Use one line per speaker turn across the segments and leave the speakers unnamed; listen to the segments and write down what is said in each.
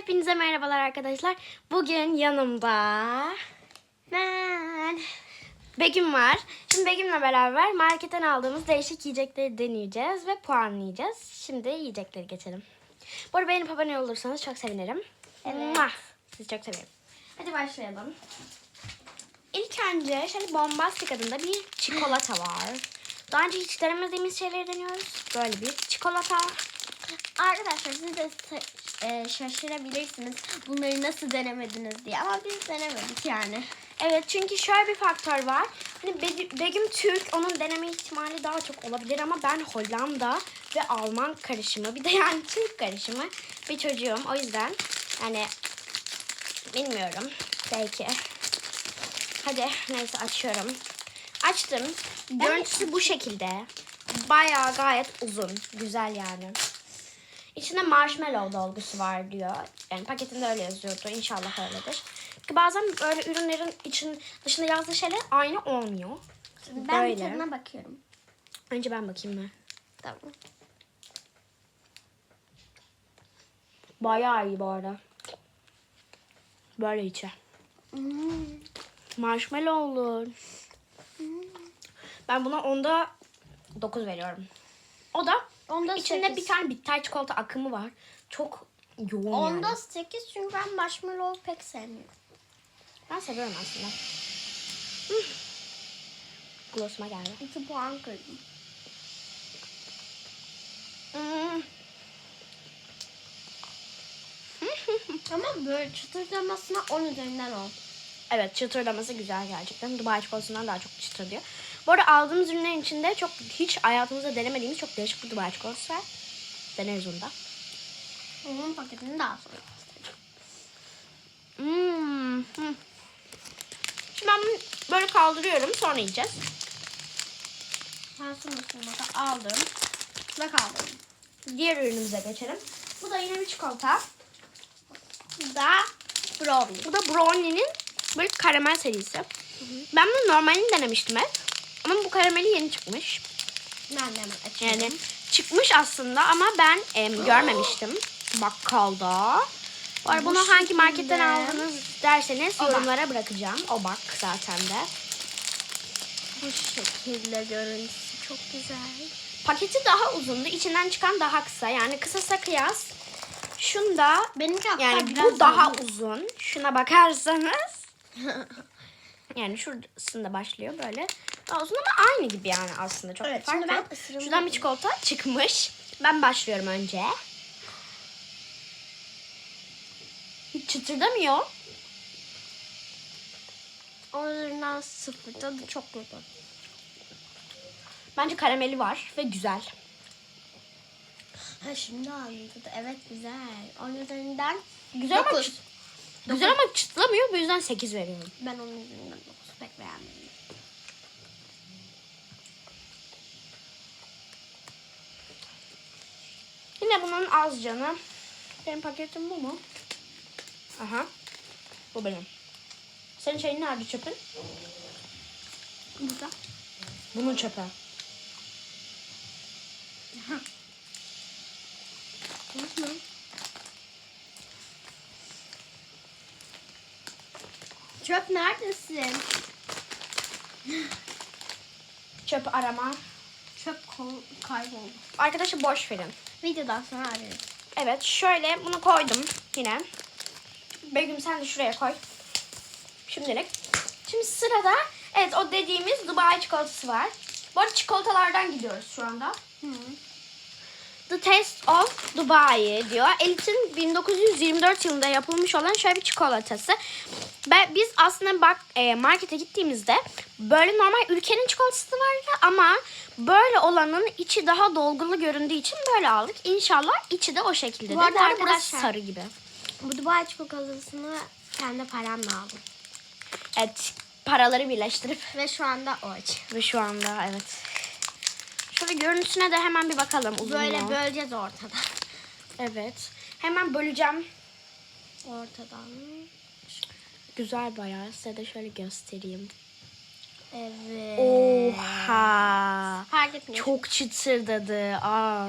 Hepinize merhabalar arkadaşlar. Bugün yanımda ben Begüm var. Şimdi Begüm'le beraber marketten aldığımız değişik yiyecekleri deneyeceğiz ve puanlayacağız. Şimdi yiyecekleri geçelim. Bu arada beğenip abone olursanız çok sevinirim.
Evet.
Sizi çok seviyorum. Hadi başlayalım. İlk önce şöyle bombastik adında bir çikolata var. Daha önce hiç denemediğimiz şeyleri deniyoruz. Böyle bir çikolata.
Arkadaşlar siz de e, şaşırabilirsiniz bunları nasıl denemediniz diye ama biz denemedik yani.
Evet çünkü şöyle bir faktör var. Hani Be- Begüm Türk onun deneme ihtimali daha çok olabilir ama ben Hollanda ve Alman karışımı bir de yani Türk karışımı bir çocuğum. O yüzden yani bilmiyorum belki. Hadi neyse açıyorum. Açtım. Görüntüsü bu şekilde. Bayağı gayet uzun. Güzel yani. İçinde marshmallow dolgusu var diyor. Yani paketinde öyle yazıyordu. İnşallah öyledir. Çünkü bazen böyle ürünlerin için dışında yazdığı şeyler aynı olmuyor.
Ben
Böyle.
tadına bakıyorum.
Önce ben bakayım mı?
Tamam.
Bayağı iyi bu arada. Böyle içe.
Hmm.
Marshmallow olur. Ben buna onda 9 veriyorum. O da
Onda
içinde
sekiz.
bir tane bitter çikolata akımı var. Çok yoğun
Onda
yani.
8 çünkü ben marshmallow pek sevmiyorum.
Ben seviyorum aslında. Gloss'uma geldi.
2 puan kırdım.
Hmm.
Ama böyle çıtırdamasına 10 üzerinden 10.
Evet çıtırlaması güzel gerçekten. Dubai çikolatasından daha çok çıtır diyor. Bu arada aldığımız ürünlerin içinde çok hiç hayatımızda denemediğimiz çok değişik bir Dubai çikolatası var. Deneriz onu da.
Onun paketini daha sonra.
Hmm. hmm. Şimdi ben bunu böyle kaldırıyorum. Sonra yiyeceğiz.
Ben sonrasında aldım ve kaldırdım.
Diğer ürünümüze geçelim. Bu da yine bir çikolata.
Bu da brownie.
Bu da brownie'nin böyle karamel serisi. Ben bunu normalini denemiştim hep. Ama bu karameli yeni çıkmış.
Ben de hemen açıyorum.
Yani çıkmış aslında ama ben em, görmemiştim bakkalda. Bu arada
Bu
bunu hangi
şekilde.
marketten aldınız derseniz
Obak.
yorumlara bırakacağım. O bak zaten de.
Bu şekilde görüntüsü çok güzel.
Paketi daha uzundu. içinden çıkan daha kısa. Yani kısasa kıyas. Şunda
Benimki hatta
yani
biraz
bu daha
uzun.
uzun. Şuna bakarsanız yani şurasında başlıyor böyle. Daha uzun ama aynı gibi yani aslında çok
Evet,
bir fark
şimdi ben
Şuradan bir çikolata çıkmış. Ben başlıyorum önce. Hiç çıtırdamıyor.
O yüzden sıfır tadı çok kötü.
Bence karameli var ve güzel.
Ha şimdi anladım. Evet güzel. Onun üzerinden
Güzel ama,
Dokuz.
çıt- güzel ama çıtlamıyor. Bu yüzden 8 veriyorum.
ben onun üzerinden 9 pek beğenmedim.
Yine bunun az canı. Benim paketim bu mu? Aha. Bu benim. Senin şeyin nerede çöpün?
Burada.
Bunun çöpü.
Hı. Çöp neredesin?
Çöp arama.
Çöp kayboldu.
Arkadaşı boş verin.
Videodan sonra ararız.
Evet şöyle bunu koydum yine. Begüm sen de şuraya koy. Şimdilik. Şimdi sırada evet o dediğimiz Dubai çikolatası var. Bu arada çikolatalardan gidiyoruz şu anda.
Hı.
The Taste of Dubai diyor. Elite'in 1924 yılında yapılmış olan şöyle bir çikolatası. Ben, biz aslında bak e, markete gittiğimizde böyle normal ülkenin çikolatası vardı ama böyle olanın içi daha dolgulu göründüğü için böyle aldık. İnşallah içi de o şekilde.
Bu
Bu
arada
arada burası sarı gibi.
Bu Dubai çikolatasını kendi paramla aldım.
Evet paraları birleştirip
Ve şu anda o acı.
ve şu anda evet. Şöyle görüntüsüne de hemen bir bakalım. Uzun
Böyle böleceğiz ortada.
Evet. Hemen böleceğim.
Ortadan.
Güzel bayağı. Size de şöyle göstereyim.
Evet.
Oha.
Fark etmiyor.
Çok çıtırdadı. Aa.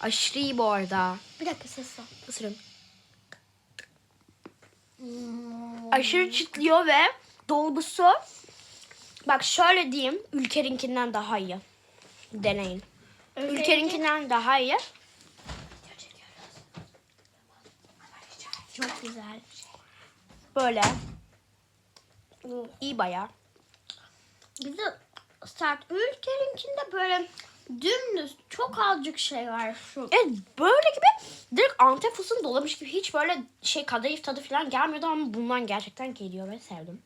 Aşırı iyi bu arada.
Bir dakika ses ol.
Isırın. Aşırı çıtlıyor ve dolgusu bak şöyle diyeyim ülkerinkinden daha iyi. Deneyin. Ülkerinkinden daha iyi.
Çok güzel.
Böyle. iyi bayağı.
Bir de sert ülkelinkinde böyle dümdüz çok azıcık şey var şu.
Evet böyle gibi direkt Antep fıstığını dolamış gibi hiç böyle şey kadayıf tadı falan gelmiyordu ama bundan gerçekten geliyor ve sevdim.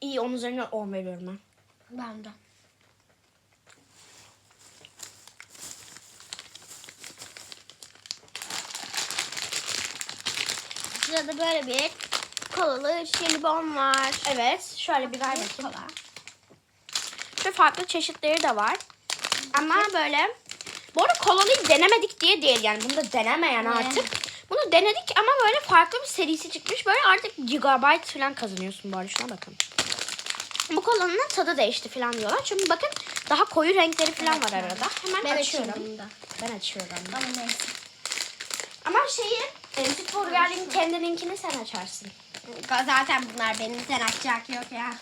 İyi onun üzerine 10 veriyorum ben.
Ben de. Sırada böyle bir kolalı jelibon var.
Evet şöyle bir ver
kola.
Şöyle farklı çeşitleri de var. Ama böyle bu arada kolalıyı denemedik diye değil yani bunu da denemeyen
Ne?
artık. Bunu denedik ama böyle farklı bir serisi çıkmış. Böyle artık gigabyte falan kazanıyorsun bu arada şuna bakın. Bu kolanın tadı değişti falan diyorlar. Çünkü bakın daha koyu renkleri falan var arada. Hemen
Ben
açıyorum.
açıyorum da.
Ben açıyorum.
Ama neyse.
Ama şeyi e, süt burgerliğin kendininkini sen açarsın.
Zaten bunlar benim sen açacak yok ya.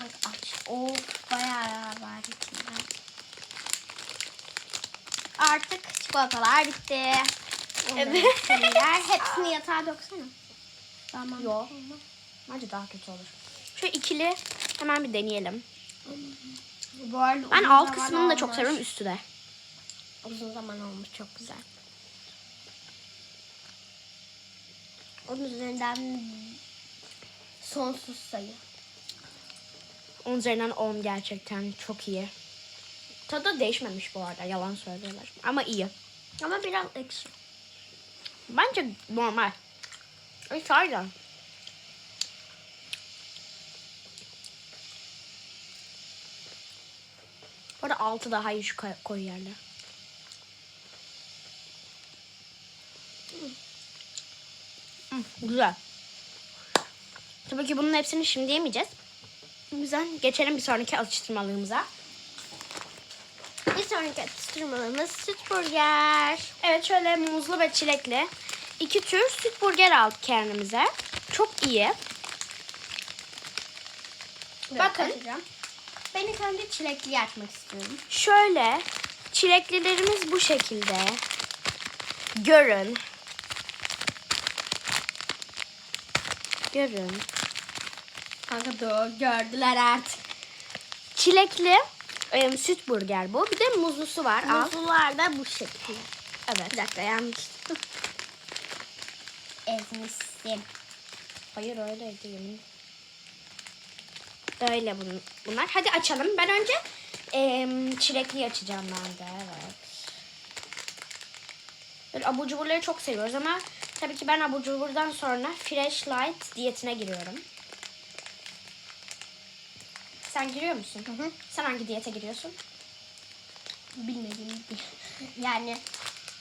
Bak aç. Of bayağı var içinde. Artık çikolatalar bitti.
Evet.
Evet. Hepsini yatağa döksene. Tamam.
Yok. Bence daha kötü olur. Şu ikili hemen bir deneyelim.
Bu arada
Ben alt kısmını da çok
olmuş.
seviyorum üstü de.
Uzun zaman olmuş çok güzel. Onun üzerinden sonsuz sayı.
10 üzerinden 10 gerçekten çok iyi. Tadı değişmemiş bu arada yalan söylüyorlar. Ama iyi.
Ama biraz ekşi.
Bence normal. Aynen. Bu arada altı daha iyi şu koy- koyu yerler. Hmm, güzel. Tabii ki bunun hepsini şimdi yemeyeceğiz. O yüzden geçelim bir sonraki atıştırmalığımıza.
Bir sonraki atıştırmalığımız süt burger.
Evet şöyle muzlu ve çilekli iki tür süt burger aldık kendimize. Çok iyi. Bakın.
Açacağım. Ben ilk önce çilekli açmak istiyorum.
Şöyle çileklilerimiz bu şekilde. Görün. Görün.
Kanka dur gördüler artık.
Çilekli e, süt burger bu. Bir de muzlusu var.
Muzlular da bu şekilde.
Evet.
Bir dakika yanlış. Ezmişsin.
Hayır öyle değil. Böyle bun- bunlar. Hadi açalım. Ben önce em, çilekli açacağım ben de. Evet. Böyle abur cuburları çok seviyoruz ama tabii ki ben abur cuburdan sonra Fresh Light diyetine giriyorum. Sen giriyor musun?
Hı hı.
Sen hangi diyete giriyorsun?
Bilmediğim gibi. Yani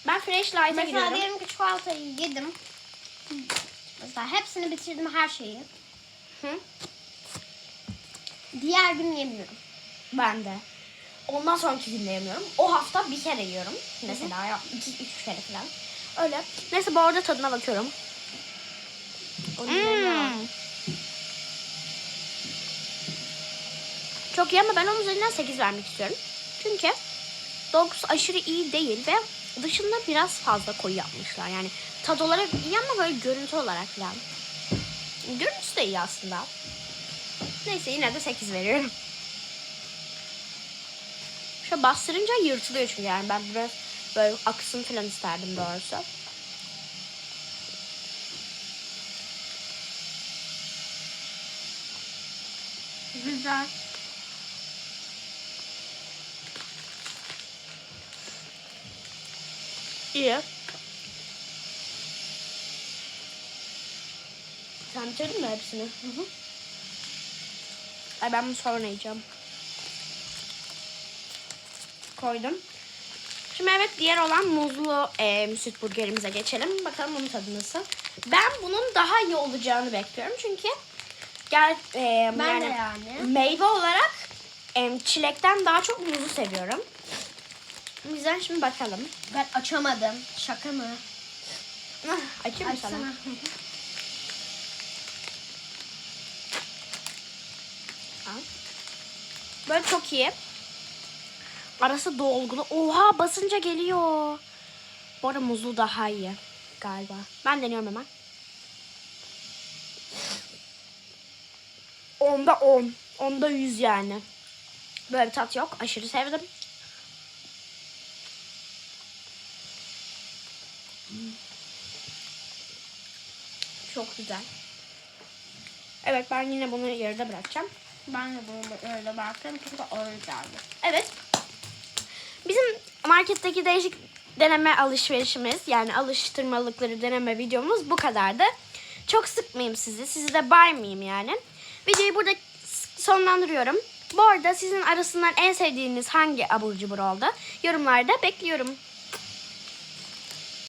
Ben Fresh Light'a
mesela
giriyorum.
diyelim ki çikolatayı yedim. Mesela hepsini bitirdim her şeyi.
Hı?
Diğer gün yemiyorum.
Ben de. Ondan sonraki gün de yemiyorum. O hafta bir kere yiyorum. Mesela ya iki, üç kere falan. Öyle. Neyse bu arada tadına bakıyorum.
Üzerine
Hmm. Çok iyi ama ben onun üzerinden 8 vermek istiyorum. Çünkü dolgusu aşırı iyi değil ve dışında biraz fazla koyu yapmışlar. Yani tad olarak iyi ama böyle görüntü olarak falan. Görüntüsü de iyi aslında. Neyse yine de 8 veriyorum. Şöyle bastırınca yırtılıyor çünkü yani ben biraz böyle aksın falan isterdim doğrusu.
Güzel.
İyi. Sen bitirdin mi hepsini? Hı hı. Ay ben bunu sonra yiyeceğim. Koydum. Şimdi evet diğer olan muzlu e, süt burgerimize geçelim. Bakalım bunun tadı nasıl. Ben bunun daha iyi olacağını bekliyorum. Çünkü gel e,
Ben
yani,
de yani.
meyve olarak e, çilekten daha çok muzu seviyorum. Bizden şimdi bakalım.
Ben açamadım. Şaka mı?
Ah, Açayım mı sana?
Açsana.
Al. Böyle çok iyi. Arası dolgulu. Oha basınca geliyor. Bu arada muzlu daha iyi galiba. Ben deniyorum hemen. Onda 10. Onda 100 yani. Böyle bir tat yok. Aşırı sevdim. Çok güzel. Evet ben yine bunu yarıda bırakacağım.
Ben de bunu öyle baktım çünkü öyle geldi.
Evet. Bizim marketteki değişik deneme alışverişimiz yani alıştırmalıkları deneme videomuz bu kadardı. Çok sıkmayayım sizi. Sizi de baymayayım yani. Videoyu burada sonlandırıyorum. Bu arada sizin arasından en sevdiğiniz hangi abur cubur oldu? Yorumlarda bekliyorum.